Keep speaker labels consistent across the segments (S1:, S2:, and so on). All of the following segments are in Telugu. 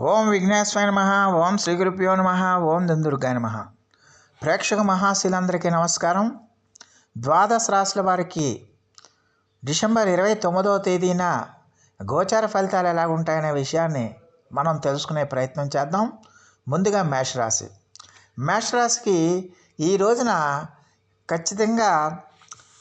S1: ఓం విఘ్నేశ్వర నమ ఓం శ్రీ గురుభ్యో నమ ఓం దందుర్గాయ నమ. ప్రేక్షక మహాశీలందరికీ నమస్కారం. ద్వాదశ రాశుల వారికి డిసెంబర్ ఇరవై తొమ్మిదవ తేదీన గోచార ఫలితాలు ఎలా ఉంటాయనే విషయాన్ని మనం తెలుసుకునే ప్రయత్నం చేద్దాం. ముందుగా మేషరాశి. మేషరాశికి ఈ రోజున ఖచ్చితంగా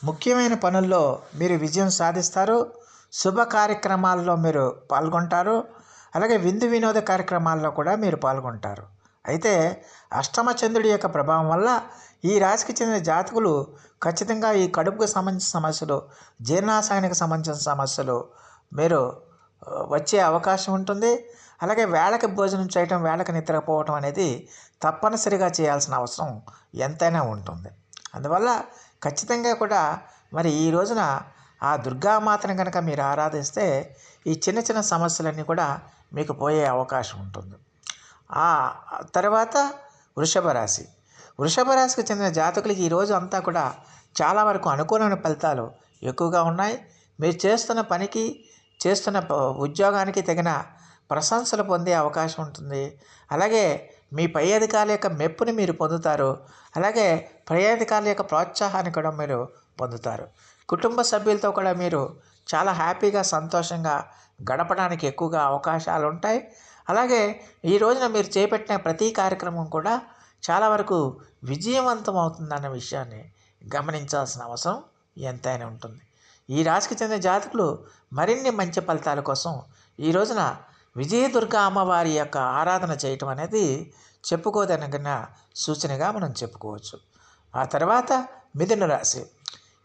S1: ముఖ్యమైన పనుల్లో మీరు విజయం సాధిస్తారు. శుభ కార్యక్రమాల్లో మీరు పాల్గొంటారు. అలాగే విందు వినోద కార్యక్రమాల్లో కూడా మీరు పాల్గొంటారు. అయితే అష్టమ చంద్రుడి యొక్క ప్రభావం వల్ల ఈ రాశికి చెందిన జాతకులు ఖచ్చితంగా ఈ కడుపుకు సంబంధించిన సమస్యలు జీర్ణాశయానికి సంబంధించిన సమస్యలు మీరు వచ్చే అవకాశం ఉంటుంది. అలాగే వేళకి భోజనం చేయటం వేళకి నిద్రపోవటం అనేది తప్పనిసరిగా చేయాల్సిన అవసరం ఎంతైనా ఉంటుంది. అందువల్ల ఖచ్చితంగా కూడా మరి ఈ రోజున ఆ దుర్గామాతను కనుక మీరు ఆరాధిస్తే ఈ చిన్న చిన్న సమస్యలన్నీ కూడా మీకు పోయే అవకాశం ఉంటుంది. ఆ తర్వాత వృషభ రాశి. వృషభ రాశికి చెందిన జాతకులకి ఈ రోజు అంతా కూడా చాలా వరకు అనుకూలమైన ఫలితాలు ఎక్కువగా ఉన్నాయి. మీరు చేస్తున్న పనికి చేస్తున్న ఉద్యోగానికి తగిన ప్రశంసలు పొందే అవకాశం ఉంటుంది. అలాగే మీ పై అధికారుల యొక్క మెప్పుని మీరు పొందుతారు. అలాగే పై అధికారుల యొక్క ప్రోత్సాహాన్ని కూడా మీరు పొందుతారు. కుటుంబ సభ్యులతో కూడా మీరు చాలా హ్యాపీగా సంతోషంగా గడపడానికి ఎక్కువగా అవకాశాలు ఉంటాయి అలాగే ఈ రోజున మీరు చేపట్టిన ప్రతి కార్యక్రమం కూడా చాలా వరకు విజయవంతం అవుతుందన్న విషయాన్ని గమనించాల్సిన అవసరం ఎంతైనా ఉంటుంది. ఈ రాశికి చెందిన జాతకులు మరిన్ని మంచి ఫలితాల కోసం ఈ రోజున విజయదుర్గ అమ్మవారి యొక్క ఆరాధన చేయటం అనేది చెప్పుకోదనగిన సూచనగా మనం చెప్పుకోవచ్చు. ఆ తర్వాత మిథున రాశి.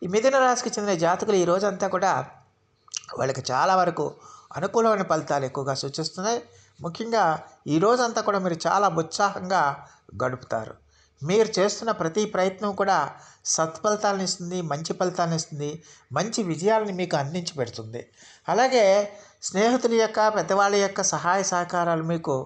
S1: ఈ మిథున రాశికి చెందిన జాతకులు ఈ రోజంతా కూడా వాళ్ళకి చాలా వరకు అనుకూలమైన ఫలితాలు ఎక్కువగా సూచిస్తున్నాయి. ముఖ్యంగా ఈ రోజంతా కూడా మీరు చాలా ఉత్సాహంగా గడుపుతారు. మీరు చేస్తున్న ప్రతి ప్రయత్నం కూడా సత్ఫలితాలను ఇస్తుంది మంచి ఫలితాలను ఇస్తుంది మంచి విజయాలను మీకు అందించి పెడుతుంది. అలాగే స్నేహితుల యొక్క పెద్దవాళ్ళ యొక్క సహాయ సహకారాలు మీకు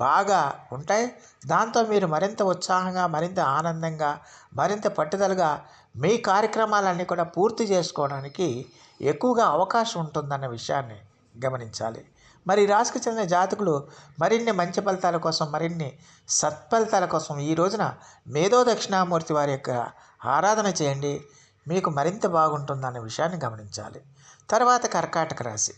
S1: బాగా ఉంటాయి. దాంతో మీరు మరింత ఉత్సాహంగా మరింత ఆనందంగా మరింత పట్టుదలగా మీ కార్యక్రమాలన్నీ కూడా పూర్తి చేసుకోవడానికి ఎక్కువగా అవకాశం ఉంటుందన్న విషయాన్ని గమనించాలి. మరి రాశికి చెందిన జాతకులు మరిన్ని మంచి ఫలితాల కోసం మరిన్ని సత్ఫలితాల కోసం ఈ రోజున మేధో దక్షిణామూర్తి వారి యొక్క ఆరాధన చేయండి. మీకు మరింత బాగుంటుందన్న విషయాన్ని గమనించాలి. తర్వాత కర్కాటక రాశి.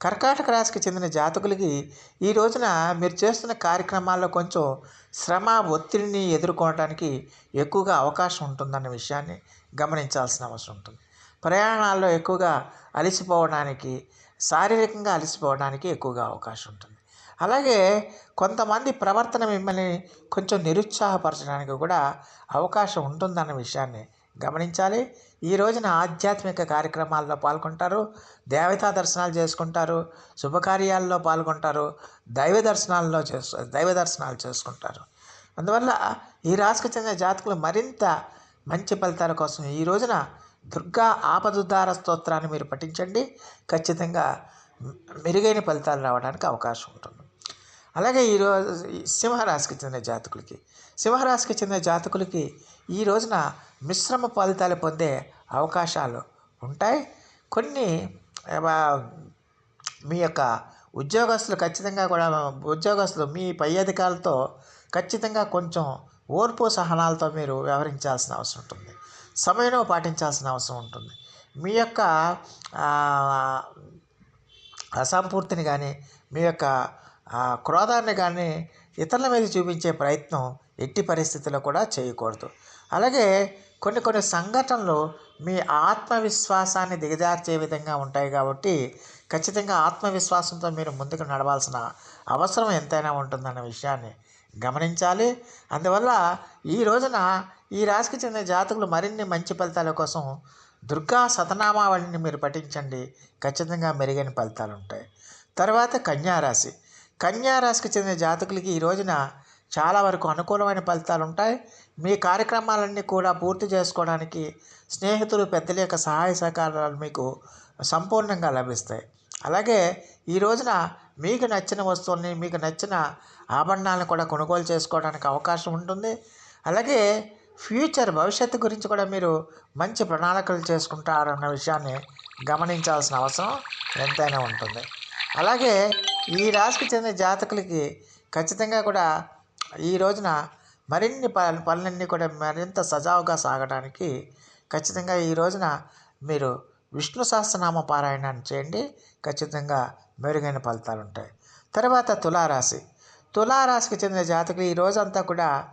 S1: కర్కాటక రాశికి చెందిన జాతకులకి ఈ రోజున మీరు చేస్తున్న కార్యక్రమాల్లో కొంచెం శ్రమ ఒత్తిడిని ఎదుర్కోవడానికి ఎక్కువగా అవకాశం ఉంటుందన్న విషయాన్ని గమనించాల్సిన అవసరం ఉంటుంది. ప్రయాణాల్లో ఎక్కువగా అలసిపోవడానికి శారీరకంగా అలసిపోవడానికి ఎక్కువగా అవకాశం ఉంటుంది. అలాగే కొంతమంది ప్రవర్తన మిమ్మల్ని కొంచెం నిరుత్సాహపరచడానికి కూడా అవకాశం ఉంటుందన్న విషయాన్ని గమనించాలి. ఈ రోజున ఆధ్యాత్మిక కార్యక్రమాల్లో పాల్గొంటారు. దేవతా దర్శనాలు చేసుకుంటారు. శుభకార్యాల్లో పాల్గొంటారు. దైవ దర్శనాల్లో చేసు దైవ దర్శనాలు చేసుకుంటారు. అందువల్ల ఈ రాశికి చెందిన జాతకులు మరింత మంచి ఫలితాల కోసం ఈ రోజున దుర్గా ఆపదుద్ధార స్తోత్రాన్ని మీరు పఠించండి. ఖచ్చితంగా మెరుగైన ఫలితాలు రావడానికి అవకాశం ఉంటుంది. అలాగే ఈరోజు ఈ సింహరాశికి చెందిన జాతకులకి సింహరాశికి చెందిన జాతకులకి ఈ రోజున మిశ్రమ ఫలితాలు పొందే అవకాశాలు ఉంటాయి. కొన్ని మీ యొక్క ఉద్యోగస్తులు ఖచ్చితంగా కూడా ఉద్యోగస్తులు మీ పై అధికారులతో ఖచ్చితంగా కొంచెం ఓర్పు సహనాలతో మీరు వ్యవహరించాల్సిన అవసరం ఉంటుంది. సమయం పాటించాల్సిన అవసరం ఉంటుంది. మీ యొక్క అసంపూర్తిని కానీ మీ యొక్క క్రోధాన్ని కానీ ఇతరుల మీద చూపించే ప్రయత్నం ఎట్టి పరిస్థితుల్లో కూడా చేయకూడదు. అలాగే కొన్ని కొన్ని సంఘటనలు మీ ఆత్మవిశ్వాసాన్ని దిగజార్చే విధంగా ఉంటాయి కాబట్టి ఖచ్చితంగా ఆత్మవిశ్వాసంతో మీరు ముందుకు నడవాల్సిన అవసరం ఎంతైనా ఉంటుందన్న విషయాన్ని గమనించాలి. అందువల్ల ఈ రోజున ఈ రాశికి చెందిన జాతకులు మరిన్ని మంచి ఫలితాల కోసం దుర్గా సతనామావళిని మీరు పఠించండి. ఖచ్చితంగా మెరుగైన ఫలితాలు ఉంటాయి. తర్వాత కన్యారాశి. కన్యారాశికి చెందిన జాతకులకి ఈ రోజున చాలా వరకు అనుకూలమైన ఫలితాలు ఉంటాయి. మీ కార్యక్రమాలన్నీ కూడా పూర్తి చేసుకోవడానికి స్నేహితులు పెద్దల యొక్క సహాయ సహకారాలు మీకు సంపూర్ణంగా లభిస్తాయి. అలాగే ఈ రోజున మీకు నచ్చిన వస్తువుల్ని మీకు నచ్చిన ఆభరణాలను కూడా కొనుగోలు చేసుకోవడానికి అవకాశం ఉంటుంది. అలాగే ఫ్యూచర్ భవిష్యత్తు గురించి కూడా మీరు మంచి ప్రణాళికలు చేసుకుంటారన్న విషయాన్ని గమనించాల్సిన అవసరం ఎంతైనా ఉంటుంది. అలాగే ఈ రాశికి చెందిన జాతకులకి ఖచ్చితంగా కూడా ఈ రోజున మరిన్ని పనులన్నీ కూడా మరింత సజావుగా సాగడానికి ఖచ్చితంగా ఈ రోజున మీరు విష్ణు సహస్రనామ పారాయణాన్ని చేయండి. ఖచ్చితంగా మెరుగైన ఫలితాలు ఉంటాయి. తర్వాత తులారాశి. తులారాశికి చెందిన జాతకులు ఈ రోజంతా కూడా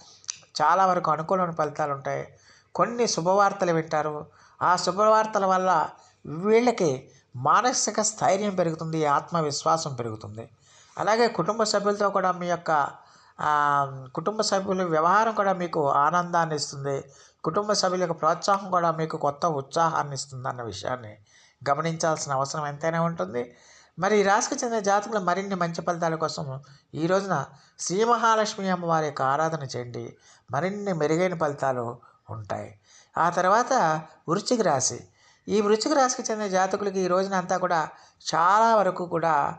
S1: చాలా వరకు అనుకూలమైన ఫలితాలు ఉంటాయి. కొన్ని శుభవార్తలు వింటారు. ఆ శుభవార్తల వల్ల వీళ్ళకి మానసిక స్థైర్యం పెరుగుతుంది ఆత్మవిశ్వాసం పెరుగుతుంది. అలాగే కుటుంబ సభ్యులతో కూడా మీ యొక్క కుటుంబ సభ్యుల వ్యవహారం కూడా మీకు ఆనందాన్ని ఇస్తుంది. కుటుంబ సభ్యుల యొక్క ప్రోత్సాహం కూడా మీకు కొత్త ఉత్సాహాన్ని ఇస్తుంది అన్న విషయాన్ని గమనించాల్సిన అవసరం ఎంతైనా ఉంటుంది. మరి ఈ రాశికి చెందిన జాతకులు మరిన్ని మంచి ఫలితాల కోసం ఈ రోజున శ్రీ మహాలక్ష్మి అమ్మవారి యొక్క ఆరాధన చేయండి. మరిన్ని మెరుగైన ఫలితాలు ఉంటాయి. ఆ తర్వాత వృశ్చిక రాశి. ఈ వృశ్చిక రాశికి చెందిన జాతకులకి ఈ రోజున అంతా కూడా చాలా వరకు కూడా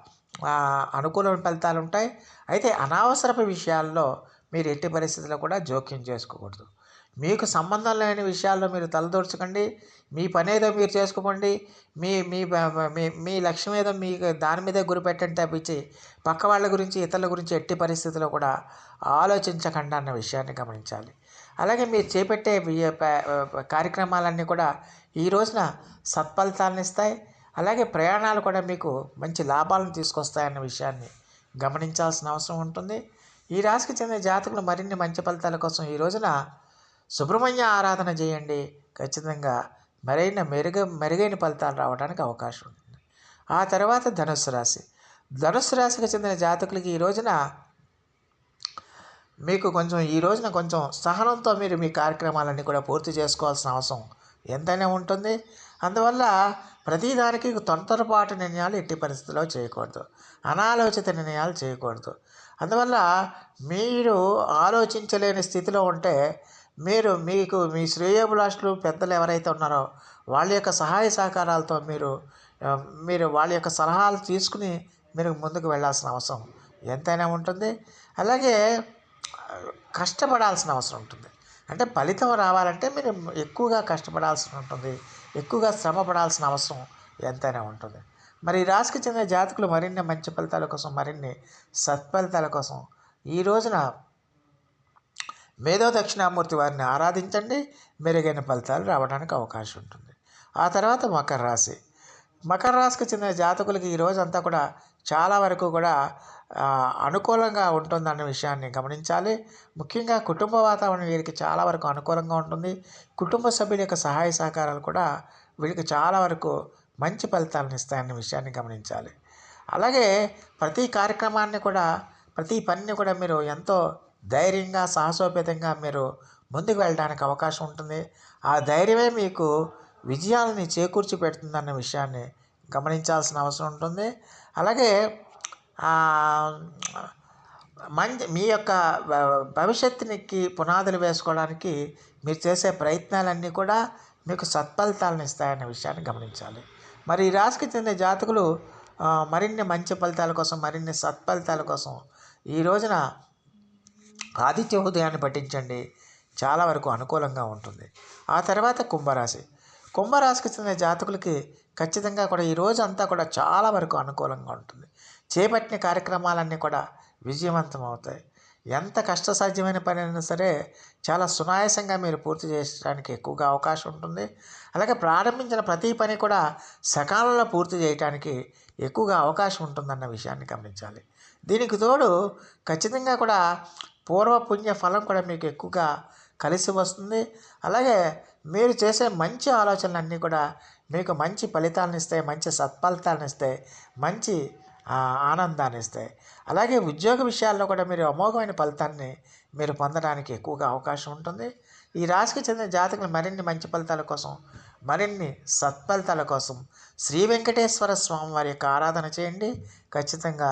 S1: అనుకూల ఫలితాలు ఉంటాయి అయితే అనవసరపు విషయాల్లో మీరు ఎట్టి పరిస్థితుల్లో కూడా జోక్యం చేసుకోకూడదు. మీకు సంబంధం లేని విషయాల్లో మీరు తలదూర్చకండి. మీ పని ఏదో మీరు చేసుకోండి మీ మీ మీ మీ లక్ష్యం ఏదో మీ దాని మీదే గురి పెట్టండి తప్పించి పక్క వాళ్ళ గురించి ఇతరుల గురించి ఎట్టి పరిస్థితుల్లో కూడా ఆలోచించకండి అన్న విషయాన్ని గమనించాలి. అలాగే మీరు చేపట్టే కార్యక్రమాలన్నీ కూడా ఈ రోజున సత్ఫలితాలను ఇస్తాయి. అలాగే ప్రయాణాలు కూడా మీకు మంచి లాభాలను తీసుకొస్తాయన్న విషయాన్ని గమనించాల్సిన అవసరం ఉంటుంది. ఈ రాశికి చెందిన జాతకులు మరిన్ని మంచి ఫలితాల కోసం ఈ రోజున సుబ్రహ్మణ్య ఆరాధన చేయండి. ఖచ్చితంగా మరైన మెరుగ మెరుగైన ఫలితాలు రావడానికి అవకాశం ఉంటుంది. ఆ తర్వాత ధనుస్సు రాశి. ధనుస్సు రాశికి చెందిన జాతకులకి ఈ రోజున మీకు కొంచెం ఈ రోజున కొంచెం సహనంతో మీరు మీ కార్యక్రమాలన్నీ కూడా పూర్తి చేసుకోవాల్సిన అవసరం ఎంతైనా ఉంటుంది. అందువల్ల ప్రతిదానికి తొందరపాటు నిర్ణయాలు ఎట్టి పరిస్థితుల్లో చేయకూడదు. అనాలోచిత నిర్ణయాలు చేయకూడదు. అందువల్ల మీరు ఆలోచించలేని స్థితిలో ఉంటే మీరు మీకు మీ శ్రేయోభిలాషులు పెద్దలు ఎవరైతే ఉన్నారో వాళ్ళ యొక్క సహాయ సహకారాలతో మీరు మీరు వాళ్ళ యొక్క సలహాలు తీసుకుని మీరు ముందుకు వెళ్ళాల్సిన అవసరం ఎంతైనా ఉంటుంది. అలాగే కష్టపడాల్సిన అవసరం ఉంటుంది. అంటే ఫలితం రావాలంటే మీరు ఎక్కువగా కష్టపడాల్సి ఉంటుంది. ఎక్కువగా శ్రమ పడాల్సిన అవసరం ఎంతైనా ఉంటుంది. మరి ఈ రాశికి చెందిన జాతకులు మరిన్ని మంచి ఫలితాల కోసం మరిన్ని సత్ఫలితాల కోసం ఈ రోజున మేధో దక్షిణామూర్తి వారిని ఆరాధించండి. మెరుగైన ఫలితాలు రావడానికి అవకాశం ఉంటుంది. ఆ తర్వాత మకర రాశి. మకర రాశికి చెందిన జాతకులకి ఈ రోజంతా కూడా చాలా వరకు కూడా అనుకూలంగా ఉంటుందన్న విషయాన్ని గమనించాలి. ముఖ్యంగా కుటుంబ వాతావరణం వీరికి చాలా వరకు అనుకూలంగా ఉంటుంది. కుటుంబ సభ్యుల యొక్క సహాయ సహకారాలు కూడా వీరికి చాలా వరకు మంచి ఫలితాలను ఇస్తాయన్న విషయాన్ని గమనించాలి. అలాగే ప్రతి కార్యక్రమాన్ని కూడా ప్రతి పనిని కూడా మీరు ఎంతో ధైర్యంగా సాహసోపేతంగా మీరు ముందుకు వెళ్ళడానికి అవకాశం ఉంటుంది. ఆ ధైర్యమే మీకు విజయాలని చేకూర్చి పెడుతుందన్న విషయాన్ని గమనించాల్సిన అవసరం ఉంటుంది. అలాగే మంచి మీ యొక్క భవిష్యత్తుకి భవిష్యత్తునికి పునాదులు వేసుకోవడానికి మీరు చేసే ప్రయత్నాలన్నీ కూడా మీకు సత్ఫలితాలను ఇస్తాయన్న విషయాన్ని గమనించాలి. మరి ఈ రాశికి చెందిన జాతకులు మరిన్ని మంచి ఫలితాల కోసం మరిన్ని సత్ఫలితాల కోసం ఈ రోజున ఆదిత్య ఉదయాన్ని పఠించండి. చాలా వరకు అనుకూలంగా ఉంటుంది. ఆ తర్వాత కుంభరాశి. కుంభరాశికి చెందిన జాతకులకి ఖచ్చితంగా కూడా ఈ రోజు అంతా కూడా చాలా వరకు అనుకూలంగా ఉంటుంది. చేపట్టిన కార్యక్రమాలన్నీ కూడా విజయవంతం అవుతాయి ఎంత కష్టసాధ్యమైన పని అయినా సరే చాలా సునాయాసంగా మీరు పూర్తి చేయడానికి ఎక్కువగా అవకాశం ఉంటుంది. అలాగే ప్రారంభించిన ప్రతి పని కూడా సకాలంలో పూర్తి చేయడానికి ఎక్కువగా అవకాశం ఉంటుందన్న విషయాన్ని గమనించాలి. దీనికి తోడు ఖచ్చితంగా కూడా పూర్వ పుణ్య ఫలం కూడా మీకు ఎక్కువగా కలిసి వస్తుంది. అలాగే మీరు చేసే మంచి ఆలోచనలన్నీ కూడా మీకు మంచి ఫలితాలను ఇస్తాయి మంచి సత్ఫలితాలను ఇస్తాయి మంచి ఆనందాన్ని ఇస్తాయి. అలాగే ఉద్యోగ విషయాల్లో కూడా మీరు అమోఘమైన ఫలితాన్ని మీరు పొందడానికి ఎక్కువగా అవకాశం ఉంటుంది. ఈ రాశికి చెందిన జాతకులు మరిన్ని మంచి ఫలితాల కోసం మరిన్ని సత్ఫలితాల కోసం శ్రీ వెంకటేశ్వర స్వామి వారి యొక్క ఆరాధన చేయండి. ఖచ్చితంగా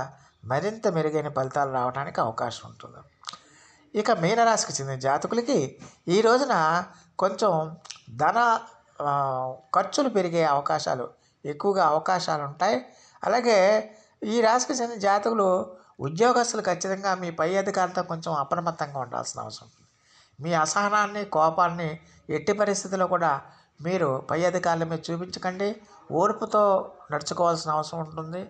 S1: మరింత మెరుగైన ఫలితాలు రావడానికి అవకాశం ఉంటుంది. ఇక మీనరాశికి చెందిన జాతకులకి ఈ రోజున కొంచెం ధన ఖర్చులు పెరిగే అవకాశాలు ఎక్కువగా అవకాశాలు ఉంటాయి. అలాగే ఈ రాశికి చెందిన జాతకులు ఉద్యోగస్తులు ఖచ్చితంగా మీ పై అధికారులతో కొంచెం అప్రమత్తంగా ఉండాల్సిన అవసరం మీ అసహనాన్ని కోపాన్ని ఎట్టి పరిస్థితుల్లో కూడా మీరు పై అధికారుల మీద చూపించకండి. ఓర్పుతో నడుచుకోవాల్సిన అవసరం ఉంటుంది.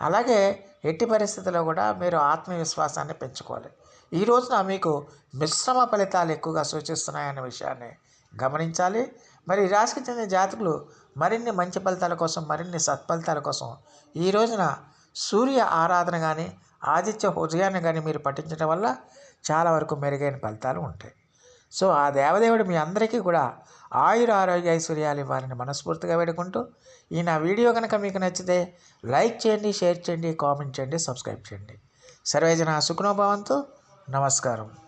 S1: అలాగే ఎట్టి పరిస్థితుల్లో కూడా మీరు ఆత్మవిశ్వాసాన్ని పెంచుకోవాలి. ఈ రోజున మీకు మిశ్రమ ఫలితాలు ఎక్కువగా సూచిస్తున్నాయన్న విషయాన్ని గమనించాలి. మరి ఈ రాశికి చెందిన జాతకులు మరిన్ని మంచి ఫలితాల కోసం మరిన్ని సత్ఫలితాల కోసం ఈ రోజున సూర్య ఆరాధన కానీ ఆదిత్య హృదయాన్ని కానీ మీరు పఠించడం వల్ల చాలా వరకు మెరుగైన ఫలితాలు ఉంటాయి. సో ఆ దేవదేవుడు మీ అందరికీ కూడా ఆయుర ఆరోగ్య ఐశ్వర్యాలు ఇవ్వాలని మనస్ఫూర్తిగా వేడుకుంటూ ఈ నా వీడియో కనుక మీకు నచ్చితే లైక్ చేయండి షేర్ చేయండి కామెంట్ చేయండి సబ్స్క్రైబ్ చేయండి. సర్వేజన సుఖనోభావంతో నమస్కారం.